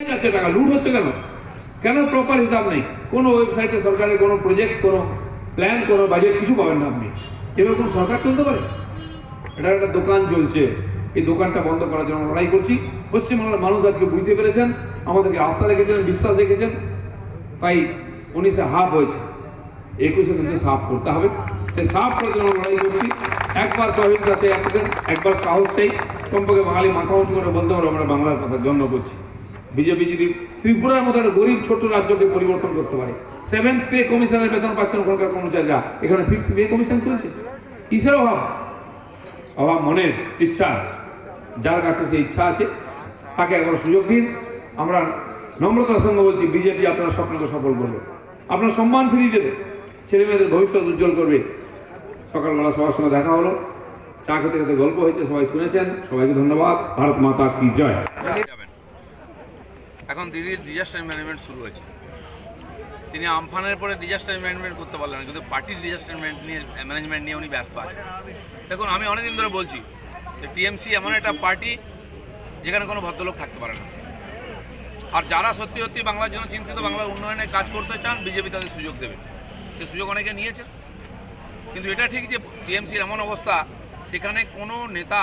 যাচ্ছে টাকা লুট হচ্ছে কেন? কেন প্রপার হিসাব নেই? কোনো ওয়েবসাইটে সরকারের কোনো প্রজেক্ট কোনো প্ল্যান কোনো বাজেট কিছু পাবেন না আপনি। এবার কোন সরকার চলতে পারে? এটা একটা দোকান চলছে। এই দোকানটা বন্ধ করার জন্য লড়াই করছি। পশ্চিমবাংলার মানুষ আজকে বুঝতে পেরেছেন, আমাদেরকে আস্থা রেখেছেন, বিশ্বাস রেখেছেন। তাই উনিশে হাফ হয়েছে। একুশে কিন্তু সাফ করতে হবে। সে সাফ করার জন্য লড়াই করছি। একবার সহিংসা চাই একবার সাহস চাই কমপক্ষে বাঙালি মাথা উঁচু করে বলতে পারব আমরা বাংলার কথা জন্য করছি। বিজেপি যদি ত্রিপুরার মতো একটা গরিব ছোট্ট রাজ্যকে পরিবর্তন করতে পারে সেভেন্থ পে কমিশনের বেতন পাচ্ছেন ওখানকার কর্মচারীরা, এখানে ফিফথ পে কমিশন চলছে। কিসের অভাব? অভাব মনের ইচ্ছা। যার কাছে সেই ইচ্ছা আছে, তাকে একবার সুযোগ দিন। আমরা নম্রতার সঙ্গে বলছি, বিজেপি আপনার স্বপ্নকে সফল করবে। আপনার সম্মান ফিরিয়ে দেবে। ছেলে মেয়েদের ভবিষ্যৎ উজ্জ্বল করবে। সকালবেলা সবার সঙ্গে দেখা হলো। চা খেতে খেতে গল্প হয়েছে, সবাই শুনেছেন। সবাইকে ধন্যবাদ। ভারত মাতা কি জয়। এখন দিদির ডিজাস্টার ম্যানেজমেন্ট শুরু হয়েছে। তিনি আমফানের পরে ডিজাস্টার ম্যানেজমেন্ট করতে পারলেন কিন্তু পার্টির ডিজাস্টার নিয়ে ম্যানেজমেন্ট নিয়ে উনি ব্যস্ত আছেন। দেখুন, আমি অনেকদিন ধরে বলছি যে টিএমসি এমন একটা পার্টি যেখানে কোনো ভদ্রলোক থাকতে পারে না। আর যারা সত্যি সত্যি বাংলার জন্য চিন্তিত, বাংলার উন্নয়নে কাজ করতে চান বিজেপি তাদের সুযোগ দেবে। সে সুযোগ অনেকে নিয়েছে। কিন্তু এটা ঠিক যে টিএমসির এমন অবস্থা, সেখানে কোনো নেতা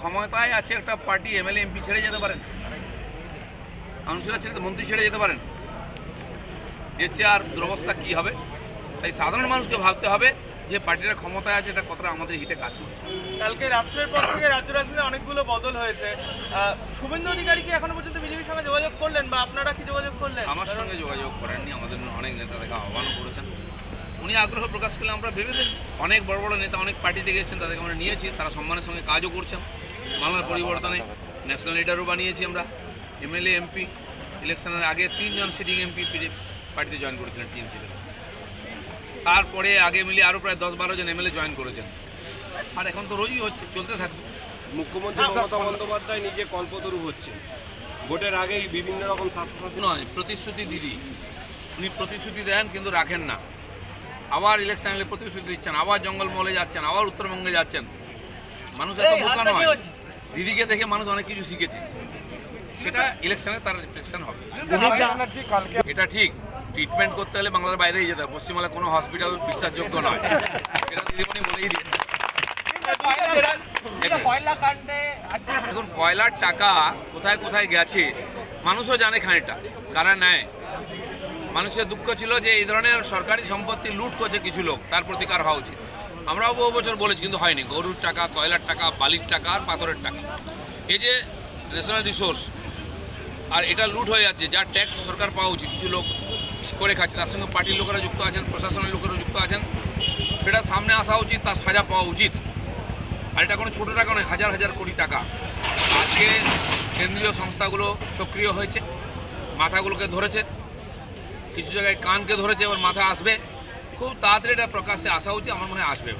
ক্ষমতায় আছে একটা পার্টি এমএলএ এমপি ছেড়ে যেতে পারেন। কাউন্সিলর ছেড়ে মন্ত্রী ছেড়ে যেতে পারেন। এর চেয়ে আর দুরবস্থা কী হবে? তাই সাধারণ মানুষকে ভাবতে হবে যে পার্টির ক্ষমতায় আছে এটা কতটা আমাদের হিতে কাজ করছে। কালকে রাত্রের পর থেকে রাজ্য রাজনীতিতে অনেকগুলো বদল হয়েছে। শুভেন্দু অধিকারী কি এখনও পর্যন্ত বিজেপির সঙ্গে যোগাযোগ করলেন বা আপনারা কি যোগাযোগ করলেন? আমার সঙ্গে যোগাযোগ করেননি আমাদের অনেক নেতা দেখা আহ্বানও করেছেন। উনি আগ্রহ প্রকাশ করলে আমরা ভেবে দেখি। অনেক বড় বড় নেতা অনেক পার্টি থেকে এসেছেন তাদেরকে আমরা নিয়েছি তারা সম্মানের সঙ্গে কাজও করছেন। বাংলার পরিবর্তনে ন্যাশনাল লিডারও বানিয়েছি আমরা। এমএলএ এমপি ইলেকশনের আগে তিনজন সিটিং এমপি পার্টিতে জয়েন করেছিলেন টিএমসি থেকে তারপরে আগে মিলিয়ে আরও প্রায় দশ বারো জন এমএলএ জয়েন করেছেন। আর এখন তো রোজই হচ্ছে চলতে থাকবে। মুখ্যমন্ত্রী মমতা বন্দ্যোপাধ্যায় নিজে কল্পতরু হচ্ছে ভোটের আগেই বিভিন্ন রকম স্বাস্থ্যসাথী নয় প্রতিশ্রুতি দিদি। উনি প্রতিশ্রুতি দেন কিন্তু রাখেন না। আবার ইলেকশন এলে প্রতিশ্রুতি দিচ্ছেন আবার জঙ্গলমহলে যাচ্ছেন আবার উত্তরবঙ্গে যাচ্ছেন। মানুষ এত বোকা নয়। দিদিকে দেখে মানুষ অনেক কিছু শিখেছে। সেটা ইলেকশনে তার রিফ্লেকশন হবে। এটা ঠিক। ট্রিটমেন্ট করতে হলে বাংলার বাইরেই যেতে হবে। পশ্চিমবাংলায় কোনো হসপিটাল বিশ্বাসযোগ্য নয়। সেটা দিদিমণি বলেই দিয়েছে এখন কয়লার টাকা কোথায় কোথায় গেছে মানুষও জানে খানিকটা কারা নেয়। মানুষের দুঃখ ছিল যে এই ধরনের সরকারি সম্পত্তি লুট করছে কিছু লোক তার প্রতিকার হওয়া উচিত। আমরাও বহু বছর বলেছি কিন্তু হয়নি। গরুর টাকা কয়লার টাকা বালির টাকা আর পাথরের টাকা। এই যে ন্যাশনাল রিসোর্স আর এটা লুট হয়ে যাচ্ছে যার ট্যাক্স সরকার পাওয়া উচিত, কিছু লোক করে খাচ্ছে, তার সঙ্গে পার্টির লোকেরা যুক্ত আছেন, প্রশাসনের লোকেরা যুক্ত আছেন, সেটা সামনে আসা উচিত, তার সাজা পাওয়া উচিত। আর এটা কোনো ছোটো টাকা নয়, হাজার হাজার কোটি টাকা। আজকে কেন্দ্রীয় সংস্থাগুলো সক্রিয় হয়েছে, মাথাগুলোকে ধরেছে, কিছু জায়গায় কানকে ধরেছে, এবার মাথা আসবে। খুব তাড়াতাড়ি এটা প্রকাশ্যে আসা উচিত, আমার মনে হয় আসবে